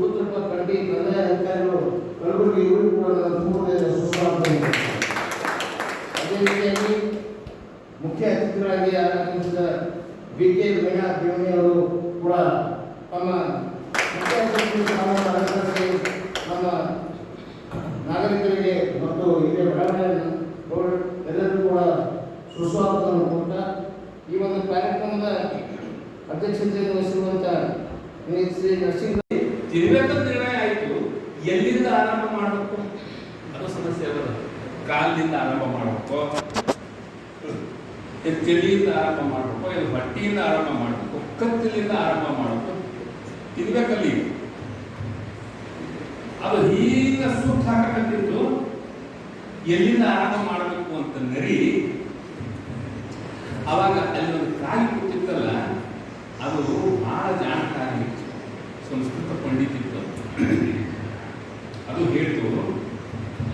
ಸುಪುತ್ರಪ್ಪ ಕಂಡಿ ಕಂದಾಯ ಅಧಿಕಾರಿಗಳು ಕಲಬುರಗಿ ಇವರು ಕೂಡ ತುಂಬ ಅದೇ ರೀತಿಯಾಗಿ ಮುಖ್ಯ ಅತಿಥಿಗಳಾಗಿ ಆಗಮಿಸಿದ ಬಿ ಕೆ ಮೀನಾ ದೇವಣಿ ಅವರು ಕೂಡ ತಮ್ಮ ಮುಖ್ಯ ಅತಿಥಿ ಅಲಂಕರಿಸಿ ನಮ್ಮ ನಾಗರಿಕರಿಗೆ ಮತ್ತು ಹಿರಿಯ ಬೆಳವಣಿಗೆ ಎಲ್ಲರಿಗೂ ಕೂಡ ಸುಸ್ವಾಗತವನ್ನು ಕೊಡ್ತಾ ಈ ಒಂದು ಕಾರ್ಯಕ್ರಮದ ಅಧ್ಯಕ್ಷತೆಯನ್ನು ವಹಿಸಿರುವಂಥ ಶ್ರೀ ನರಸಿಂಹ ತಿರ್ಬೇಕಂತ ನಿರ್ಣಯ ಆಯ್ತು. ಎಲ್ಲಿಂದ ಆರಂಭ ಮಾಡಬೇಕು? ಅದು ಸಮಸ್ಯೆ ಅದ ಕಾಲಿನಿಂದ ಆರಂಭ ಮಾಡಬೇಕು. ತಿಳಿಯಿಂದ ಆರಂಭ ಮಾಡಬೇಕು, ಇದು ಬಟ್ಟೆಯಿಂದ ಆರಂಭ ಮಾಡಬೇಕು, ಕತ್ತಲಿಂದ ಆರಂಭ ಮಾಡಬೇಕು. ತಿನ್ಬೇಕಲ್ಲಿ. ಅದು ಈಗ ಸುತ್ತ ಹಾಕಿದ್ದು ಎಲ್ಲಿಂದ ಆರಂಭ ಮಾಡಬೇಕು ಅಂತ ನರಿ, ಅವಾಗ ಅಲ್ಲಿ ಒಂದು ಕಾಯಿ ಕೂತಿತ್ತಲ್ಲ, ಅದು ಬಹಳ ಜಾಣಕಾರಿ ಸಂಸ್ಕೃತ ಪಂಡಿತಿತ್ತು ಅದು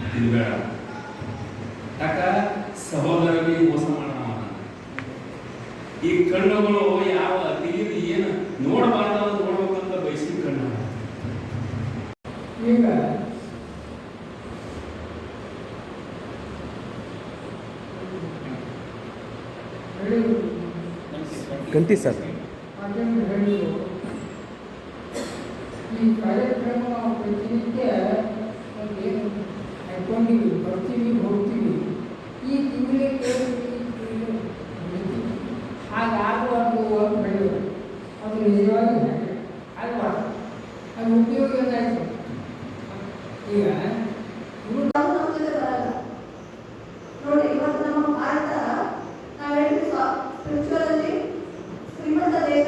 ಹೇಳ್ತು ಬೇಡ. ಯಾಕ? ಸಹೋದರರಿಗೆ ಮೋಸ ಮಾಡೋಣ ಈ ಕಣ್ಣುಗಳು ಯಾವ ತಿಳಿದು ಏನು ನೋಡಬಾರ್ದು ನೋಡ್ಬೇಕಂತ ಬಯಸಿ ಕಣ್ಣು. ಈಗ ಗಂಟಿ ಸರ್. ಅದನ್ನು ಹೇಳಿದ್ರು ಈ ಕಾರ್ಯಕ್ರಮ ಪ್ರತಿನಿತ್ಯ ಏನು ಹಾಕೊಂಡಿವಿ ಬರ್ತೀವಿ ಹೋಗ್ತೀವಿ ಈ ತಿಂಗಳೇ ಹಾಗಾಗುವಾಗ ಬೆಳೆಯುವ ಅದು ನಿಜವಾಗಿ ಆಗಬಾರ್ದು ಅದು ಉಪಯೋಗ ಏನಾಯಿತು ಈಗ ನೋಡಿ ಇವತ್ತು ನಮ್ಮ ಭಾರತ ನಾವೆಲ್ಲರೂ ಸ್ಪಿರಿಚುವಲ್ ಅಲ್ಲಿ ಶ್ರೀಮಂತ ದೇಶ